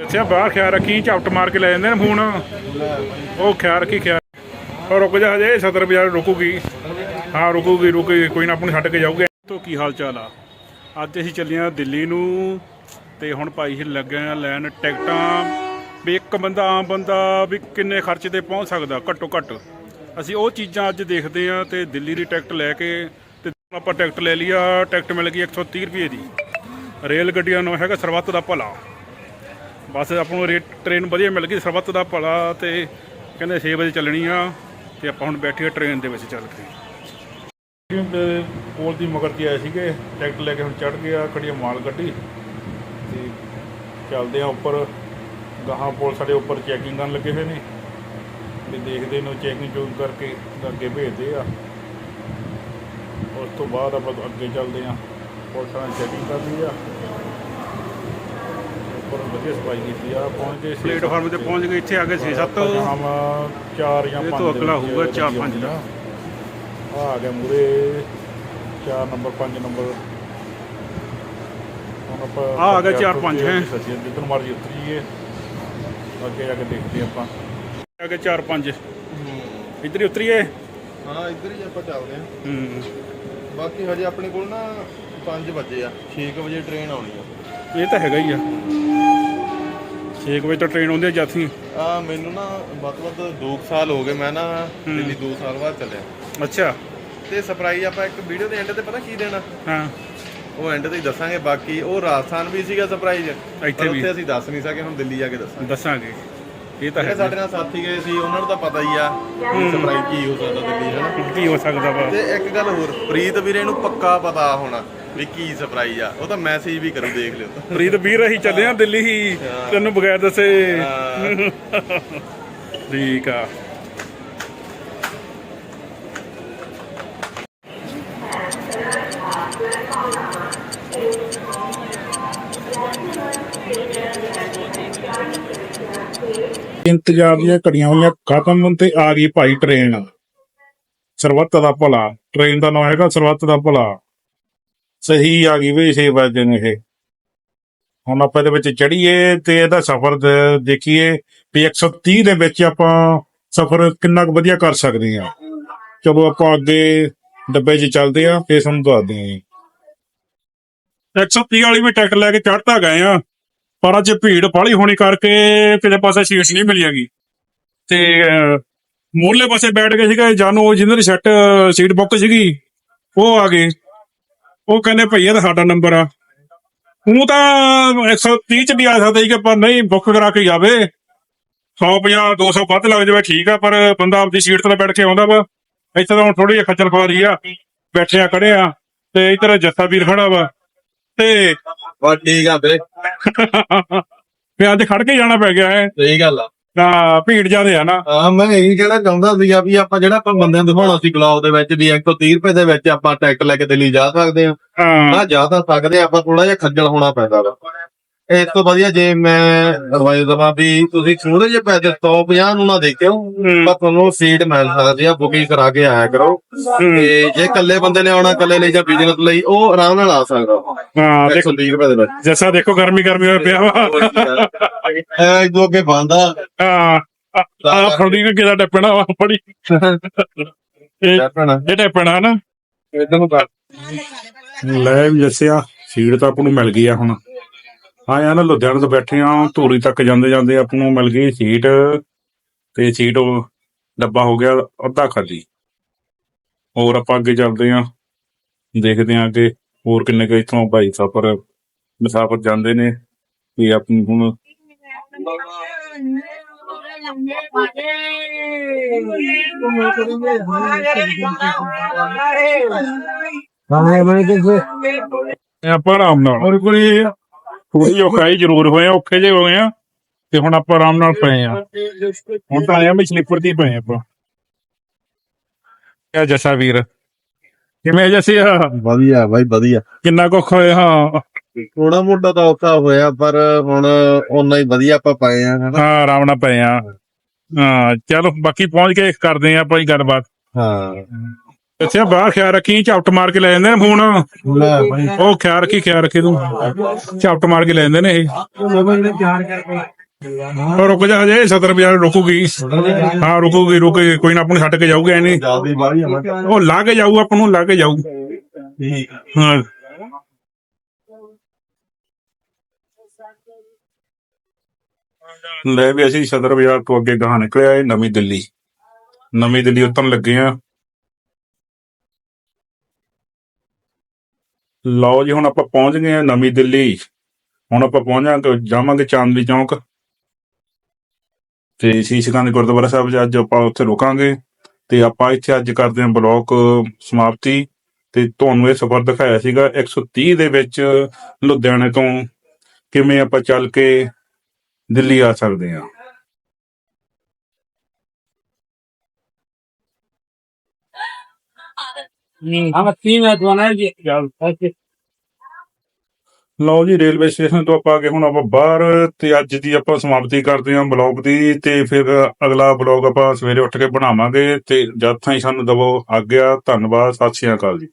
ਅੱਛਾ ਬਾਹਰ ਖਿਆਲ ਰੱਖੀ, ਝਪਟ ਮਾਰ ਕੇ ਲੈ ਜਾਂਦੇ ਨੇ ਫੋਨ। ਉਹ ਖਿਆਲ ਰੱਖੀ, ਖਿਆਲ ਉਹ ਰੁਕ ਜਾ ਹਜੇ 70 ਬਾਜ਼ਾਰ ਰੁਕੂਗੀ। ਹਾਂ, ਰੁਕੂਗੀ ਰੁਕੂਗੀ ਕੋਈ ਨਾ ਆਪਾਂ ਨੂੰ ਛੱਡ ਕੇ ਜਾਊਗੇ। ਤੋ ਕੀ ਹਾਲ ਚਾਲ ਆ? ਅੱਜ ਅਸੀਂ ਚੱਲੇ ਆ ਦਿੱਲੀ ਨੂੰ ਤੇ ਹੁਣ ਭਾਈ ਹੀ ਲੱਗੇ ਆ ਲੈਣ ਟਿਕਟਾਂ। ਵੀ ਇੱਕ ਬੰਦਾ, ਆਮ ਬੰਦਾ ਵੀ ਕਿੰਨੇ ਖਰਚੇ ਤੇ ਪਹੁੰਚ ਸਕਦਾ, ਘੱਟੋ ਘੱਟ। ਅਸੀਂ ਉਹ ਚੀਜ਼ਾਂ ਅੱਜ ਦੇਖਦੇ ਆ ਤੇ ਦਿੱਲੀ ਦੀ ਟਿਕਟ ਲੈ ਕੇ ਤੇ ਆਪਾਂ ਟਿਕਟ ਲੈ ਲਈ ਆ। ਟਿਕਟ ਮਿਲ ਗਈ 130 ਰੁਪਏ ਦੀ। ਰੇਲ ਗੱਡੀਆਂ ਨੂੰ ਹੈਗਾ ਸਰਬੱਤ ਦਾ ਭਲਾ। ਬਸ ਆਪਾਂ ਨੂੰ ਰੇਟ ਟ੍ਰੇਨ ਵਧੀਆ ਮਿਲ ਗਈ, ਸਰਬੱਤ ਦਾ ਭਲਾ ਤੇ ਕਹਿੰਦੇ 6 ਵਜੇ ਚੱਲਣੀ ਆ ਤੇ ਆਪਾਂ ਹੁਣ ਬੈਠੇ ਆ ਟ੍ਰੇਨ ਦੇ ਵਿੱਚ ਚੱਲ ਕੇ। ਕੋਲ ਦੀ ਮਗਰ ਤੇ ਆਏ ਸੀਗੇ, ਟਿਕਟ ਲੈ ਕੇ ਹੁਣ ਚੜ ਗਿਆ ਖੜੀ ਆ ਮਾਲ ਗੱਡੀ। ਤੇ ਚੱਲਦੇ ਆ ਉੱਪਰ, ਗਾਹਾਂ ਪੁਲ ਸਾਡੇ ਉੱਪਰ ਚੈਕਿੰਗ ਕਰਨ ਲੱਗੇ ਹੋਏ ਨੇ। ਤੇ ਦੇਖਦੇ ਨੇ ਚੈਕਿੰਗ ਚੋਕ ਕਰਕੇ ਅੱਗੇ ਭੇਜਦੇ ਆ। ਉਸ ਤੋਂ ਬਾਅਦ ਆਪਾਂ ਅੱਗੇ ਚੱਲਦੇ ਆ, ਪੁਲਿਸਾਂ ਚੈਕਿੰਗ ਕਰਦੀ ਆ। ਉੱਪਰ ਵਧੀਆ ਸਫ਼ਾਈ ਕੀਤੀ ਆ ਪਹੁੰਚ ਗਏ ਪਲੇਟਫਾਰਮ ਤੇ ਪਹੁੰਚ ਗਏ ਇੱਥੇ ਆ ਗਏ 6-7 ਹਮ 4 ਜਾਂ ਇਹ 5 ਤੋਂ ਅਗਲਾ ਹੋਊਗਾ ਚਾਰ ਪੰਜ ਦਾ। ਆ ਆ ਗਿਆ ਮੂਰੇ 4 ਨੰਬਰ 5 ਨੰਬਰ। ਹੁਣ ਆਪਾਂ ਆਹ ਆ ਗਿਆ ਚਾਰ ਪੰਜ ਹੈਂ। ਸੱਜੇ ਜਿੱਧਰ ਮਰਜ਼ੀ ਉਤਰੀਏ। ਅੱਗੇ ਜਾ ਕੇ ਦੇਖਦੇ ਆਪਾਂ। ਆ ਗਏ 4-5 ਇੱਧਰ ਹੀ ਉਤਰੀਏ? ਹਾਂ ਇੱਧਰ ਹੀ ਆਪਾਂ ਚੱਲਦੇ ਹਾਂ। ਹੂੰ। ਬਾਕੀ ਹਜੇ ਆਪਣੇ ਕੋਲ ਨਾ 5 ਵਜੇ ਆ 6 ਵਜੇ ਟ੍ਰੇਨ ਆਉਣੀ ਆ। ਇਹ ਤਾਂ ਹੈਗਾ ਹੀ ਆ। 6 ਵਜੇ ਤੋਂ ਟ੍ਰੇਨ ਆਉਂਦੀ ਆ ਜਾਥੀ। ਆ ਮੈਨੂੰ ਨਾ ਵੱਧ ਵੱਧ 2 ਸਾਲ ਹੋ ਗਏ ਮੈਂ ਨਾ ਦਿੱਲੀ 2 ਸਾਲ ਬਾਅਦ ਚੱਲਿਆ। ਅੱਛਾ। ਤੇ ਸਰਪ੍ਰਾਈਜ਼ ਆਪਾਂ ਇੱਕ ਵੀਡੀਓ ਦੇ ਐਂਡ ਤੇ ਪਤਾ ਕੀ ਦੇਣਾ? ਹਾਂ। ਉਹ ਐਂਡ ਤੇ ਹੀ ਦੱਸਾਂਗੇ ਬਾਕੀ ਉਹ ਰਾਜਸਥਾਨ ਵੀ ਸੀਗਾ ਸਰਪ੍ਰਾਈਜ਼ ਇੱਥੇ ਵੀ। ਉੱਥੇ ਅਸੀਂ ਦੱਸ ਨਹੀਂ ਸਕੇ ਹੁਣ ਦਿੱਲੀ ਜਾ ਕੇ ਦੱਸਾਂਗੇ। ਦੱਸਾਂਗੇ। ਇਹ ਤਾਂ ਹੈ ਸਾਡੇ ਨਾਲ ਸਾਥੀ ਗਏ ਸੀ ਉਹਨਾਂ ਨੂੰ ਤਾਂ ਪਤਾ ਹੀ ਆ ਸਰਪ੍ਰਾਈਜ਼ ਕੀ ਹੋ ਸਕਦਾ ਦਿੱਲੀ ਹੈ ਕੀ ਹੋ ਸਕਦਾ ਵਾ। ਤੇ ਇੱਕ ਗੱਲ ਹੋਰ ਪ੍ਰੀਤ ਵੀਰੇ ਨੂੰ ਪੱਕਾ ਪਤਾ ਹੋਣਾ। ਵੀ ਕੀ ਸਰਪ੍ਰਾਈਜ਼ ਆ। ਉਹ ਤਾਂ ਮੈਸੇਜ ਵੀ ਕਰੂ ਦੇਖ ਲਿਓ। ਪ੍ਰੀਤ ਵੀਰ ਅਸੀਂ ਚੱਲੇ ਆ ਦਿੱਲੀ ਹੀ। ਤੈਨੂੰ ਬਗੈਰ ਦੱਸੇ। ਠੀਕ ਆ। ਇੰਤਜ਼ਾਰ ਦੀਆਂ ਘੜੀਆਂ ਹੋਈਆਂ ਖਤਮ ਤੇ ਆ ਗਈ ਭਾਈ ਟ੍ਰੇਨ ਸਰਬੱਤ ਦਾ ਭਲਾ। ਟ੍ਰੇਨ ਦਾ ਨਾਮ ਹੈਗਾ ਸਰਬੱਤ ਦਾ ਭਲਾ। ਸਹੀ ਆ ਗਈ ਵੀ 6 ਵਜੇ ਨੇ ਇਹ। ਹੁਣ ਆਪਾਂ ਇਹਦੇ ਵਿੱਚ ਚੜੀਏ ਤੇ ਇਹਦਾ ਸਫ਼ਰ ਦੇਖੀਏ ਵੀ 130 ਦੇ ਵਿੱਚ ਆਪਾਂ ਸਫ਼ਰ ਕਿੰਨਾ ਕੁ ਵਧੀਆ ਕਰ ਸਕਦੇ ਆ ਚਲੋ ਆਪਾਂ ਅੱਗੇ ਡੱਬੇ 'ਚ ਚੱਲਦੇ ਆ ਫੇਰ ਤੁਹਾਨੂੰ ਦੱਸਦੇ ਆ ਜੀ। 130 ਵਾਲੀ ਵੀ ਟਿਕਟ ਲੈ ਕੇ ਚੜਤਾ ਗਏ ਆ ਪਰ ਅੱਜ ਭੀੜ ਬਾਹਲੀ ਹੋਣੀ ਕਰਕੇ ਕਿਸੇ ਪਾਸੇ ਸੀਟ ਨਹੀਂ ਮਿਲੀ ਹੈਗੀ। ਤੇ ਮੂਰਲੇ ਪਾਸੇ ਬੈਠ ਗਏ ਸੀਗੇ, ਜਾਨੂ ਜਿੰਦਰ ਸੈੱਟ ਸੀਟ ਬੁੱਕ ਸੀਗੀ, ਉਹ ਆ ਗਏ। ਉਹ ਕਹਿੰਦੇ ਭਈਆ ਤਾਂ ਸਾਡਾ ਨੰਬਰ ਆ। ਉਹ ਤਾਂ 130 ਚ ਵੀ ਆ ਸਕਦਾ ਸੀ ਕਿ ਪਰ ਨਹੀਂ ਬੁੱਕ ਕਰਾ ਕੇ ਜਾਵੇ। 150 200 ਵੱਧ ਲੱਗ ਜਾਵੇ ਠੀਕ ਆ ਪਰ ਬੰਦਾ ਆਪਦੀ ਸੀਟ ਤੇ ਬੈਠ ਕੇ ਆਉਂਦਾ ਵਾ। ਇੱਥੇ ਤਾਂ ਹੁਣ ਥੋੜੀ ਜਿਹੀ ਖੱਜਲ ਖੁਆਰੀ ਆ ਬੈਠੇ ਆ ਖੜੇ ਆ ਤੇ ਇੱਧਰ ਜੱਸਾ ਵੀਰ ਖੜਾ ਵਾ ਤੇ ਬਸ ਠੀਕ ਆ ਵੀਰੇ ਵੀ ਅੱਜ ਖੜ ਕੇ ਜਾਣਾ ਪੈ ਗਿਆ ਹੈ। ਸਹੀ ਗੱਲ ਆ। ਤਾਂ ਭੀੜ ਜ਼ਿਆਦੇ ਆ ਨਾ। ਹਾਂ ਮੈਂ ਇਹੀ ਕਹਿਣਾ ਚਾਹੁੰਦਾ ਸੀਗਾ ਵੀ ਆਪਾਂ ਜਿਹੜਾ ਆਪਾਂ ਬੰਦਿਆਂ ਨੂੰ ਦਿਖਾਉਣਾ ਸੀ ਗਲਾਬ ਦੇ ਵਿੱਚ ਵੀ 130 ਰੁਪਏ ਦੇ ਵਿੱਚ ਆਪਾਂ ਟਿਕਟ ਲੈ ਕੇ ਦਿੱਲੀ ਜਾ ਸਕਦੇ ਹਾਂ। ਹਾਂ। ਨਾ ਜਾ ਤਾਂ ਸਕਦੇ ਹਾਂ, ਆਪਾਂ ਥੋੜਾ ਜਿਹਾ ਖੱਜਲ ਹੋਣਾ ਪੈਂਦਾ ਵਾ। ਇਸ ਤੋਂ ਵਧੀਆ ਜੇ ਮੈਂ ਅਡਵਾਈਸ ਦਵਾਂ ਵੀ ਤੁਸੀਂ ਥੋੜੇ ਜਿਹੇ ਪੈਸੇ 150 ਨੂੰ ਨਾ ਦੇਖਿਓ। ਪਰ ਤੁਹਾਨੂੰ ਸੀਟ ਮਿਲ ਸਕਦੀ ਆ ਬੁਕਿੰਗ ਕਰਾ ਕੇ ਆਇਆ ਕਰੋ। ਤੇ ਜੇ ਇਕੱਲੇ ਬੰਦੇ ਨੇ ਆਉਣਾ ਇਕੱਲੇ ਲਈ ਜਾਂ ਬਿਜ਼ਨਸ ਲਈ ਉਹ ਆਰਾਮ ਨਾਲ ਆ ਸਕਦਾ। ਹਾਂ ਦੇਖੋ 130 ਰੁਪਏ ਦੇ ਵਿੱਚ। ਜੱਸਾ ਦੇਖੋ ਗਰਮੀ ਗਰਮੀ ਹੋਇਆ ਪਿਆ ਵਾ। ਐ ਇਦੋਂ ਅੱਗੇ ਬੰਦਾ ਹਾਂ। ਆ ਫੜੀ ਕਿ ਕਿਹਦਾ ਟੱਪਣਾ ਵਾ ਫੜੀ। ਇਹ ਭੈਣਾ ਇਹ ਟੱਪਣਾ ਨਾ। ਇਦਾਂ ਨੂੰ ਕਰ। ਲੈ। ਵੀ ਦੱਸਿਆ ਸੀਟ ਤਾਂ ਆਪਾਂ ਨੂੰ ਮਿਲ ਗਈ ਆ ਹੁਣ। ਆਇਆ ਨਾ ਲੁਧਿਆਣੇ ਤੋਂ ਬੈਠੇ ਆ ਧੂਰੀ ਤੱਕ ਜਾਂਦੇ ਜਾਂਦੇ ਆਪਾਂ ਨੂੰ ਮਿਲ ਗਈ ਸੀਟ ਤੇ ਸੀਟ ਉਹ ਡੱਬਾ ਹੋ ਗਿਆ ਅੱਧਾ ਖਾਲੀ। ਹੋਰ ਆਪਾਂ ਅੱਗੇ ਚੱਲਦੇ ਆ ਦੇਖਦੇ ਆ ਅੱਗੇ ਹੋਰ ਕਿੰਨੇ ਕੁ ਇੱਥੋਂ ਭਾਈ ਸਫਰ ਮੁਸਾਫਰ ਜਾਂਦੇ ਨੇ ਵੀ ਆਪ ਨੂੰ ਹੁਣ ਆਪਾਂ ਆਰਾਮ ਨਾਲ। ਹੋਰ ਕੋਈ ਥੋੜੀ ਔਖਾ ਹੀ ਜ਼ਰੂਰ ਹੋਏ ਆ ਔਖੇ ਜੇ ਹੋਏ ਆ। ਤੇ ਹੁਣ ਆਪਾਂ ਆਰਾਮ ਨਾਲ ਪਏ ਆ। ਹੁਣ ਤਾਂ ਆਇਆ ਵੀ ਸਲੀਪਰ ਦੀ ਪਏ ਆਪਾਂ। ਇਹ ਜੱਸਾ ਵੀਰ। ਕਿਵੇਂ ਜੱਸੀ ਆ? ਵਧੀਆ ਬਾਈ ਵਧੀਆ। ਕਿੰਨਾ ਕੁ ਔਖਾ ਹੋਇਆ ਹਾਂ। ਥੋੜਾ ਮੋਟਾ ਤਾਂ ਔਖਾ ਹੋਇਆ ਪਰ ਹੁਣ ਓਨਾ ਹੀ ਵਧੀਆ ਆਪਾਂ ਪਾਏ ਆ ਹਨਾ। ਹਾਂ ਆਰਾਮ ਨਾਲ ਪਏ ਆ। ਹਾਂ ਚਲੋ ਬਾਕੀ ਪਹੁੰਚ ਕੇ ਕਰਦੇ ਆ ਆਪਾਂ ਹੀ ਗੱਲਬਾਤ। ਹਾਂ। ਇੱਥੇ ਆ ਬਾਹਰ ਖਿਆਲ ਰੱਖੀ ਝਪਟ ਮਾਰ ਕੇ ਲੈ ਜਾਂਦੇ ਨੇ ਫੋਨ। ਲੈ ਭਾਈ ਉਹ ਖਿਆਲ ਰੱਖੀ ਖਿਆਲ ਰੱਖੀ ਤੂੰ। ਝਪਟ ਮਾਰ ਕੇ ਲੈ ਜਾਂਦੇ ਨੇ ਇਹ। ਉਹ ਰੁਕ ਜਾ ਹਜੇ 70 ਬਾਜ਼ਾਰ ਰੁਕੂਗੀ। ਹਾਂ ਰੁਕੂਗੀ ਰੁਕੂਗੀ ਕੋਈ ਨਾ ਆਪਾਂ ਨੂੰ ਛੱਡ ਕੇ ਜਾਊਗਾ ਜਲਦੀ ਬਾਹਰੀ ਮੈਂ ਉਹ ਲਾ ਕੇ ਜਾਊ ਆਪਾਂ ਨੂੰ ਲਾ ਕੇ ਜਾਊ। ਠੀਕ ਹਾਂ। ਲੈ ਵੀ ਅਸੀਂ ਸਦਰ ਬਾਜ਼ਾਰ ਤੋਂ ਅੱਗੇ ਗਾਹ ਨਿਕਲਿਆ ਇਹ ਨਵੀਂ ਦਿੱਲੀ। ਨਵੀਂ ਦਿੱਲੀ ਉਤਰਨ ਲੱਗੇ ਆ। ਲਓ ਜੀ, ਹੁਣ ਆਪਾਂ ਪਹੁੰਚ ਗਏ ਆ ਨਵੀਂ ਦਿੱਲੀ। ਹੁਣ ਆਪਾਂ ਪਹੁੰਚਾਂਗੇ ਜਾਵਾਂਗੇ ਚਾਂਦਨੀ ਚੌਂਕ। ਤੇ ਸ਼ੀਸ਼ਗੰਜ ਗੁਰਦੁਆਰਾ ਸਾਹਿਬ 'ਚ ਅੱਜ ਆਪਾਂ ਉੱਥੇ ਰੁਕਾਂਗੇ। ਤੇ ਆਪਾਂ ਇੱਥੇ ਅੱਜ ਕਰਦੇ ਹਾਂ ਬਲੌਕ ਸਮਾਪਤੀ। ਤੇ ਤੁਹਾਨੂੰ ਇਹ ਸਫ਼ਰ ਦਿਖਾਇਆ ਸੀਗਾ 130 ਦੇ ਵਿੱਚ ਲੁਧਿਆਣੇ ਤੋਂ। ਕਿਵੇਂ ਆਪਾਂ ਚੱਲ ਕੇ ਦਿੱਲੀ ਆ ਸਕਦੇ ਹਾਂ? ਲਓ ਜੀ ਰੇਲਵੇ ਸਟੇਸ਼ਨ ਤੋਂ ਆਪਾਂ ਅੱਗੇ ਹੁਣ ਆਪਾਂ ਬਾਹਰ ਤੇ ਅੱਜ ਦੀ ਆਪਾਂ ਸਮਾਪਤੀ ਕਰਦੇ ਹਾਂ ਬਲੌਗ ਦੀ ਤੇ ਫਿਰ ਅਗਲਾ ਬਲੌਗ ਆਪਾਂ ਸਵੇਰੇ ਉੱਠ ਕੇ ਬਣਾਵਾਂਗੇ ਤੇ ਜਦ ਥਾਈ ਸਾਨੂੰ ਦਵੋ ਆਗਿਆ ਧੰਨਵਾਦ ਸਤਿ ਸ਼੍ਰੀ ਅਕਾਲ ਜੀ।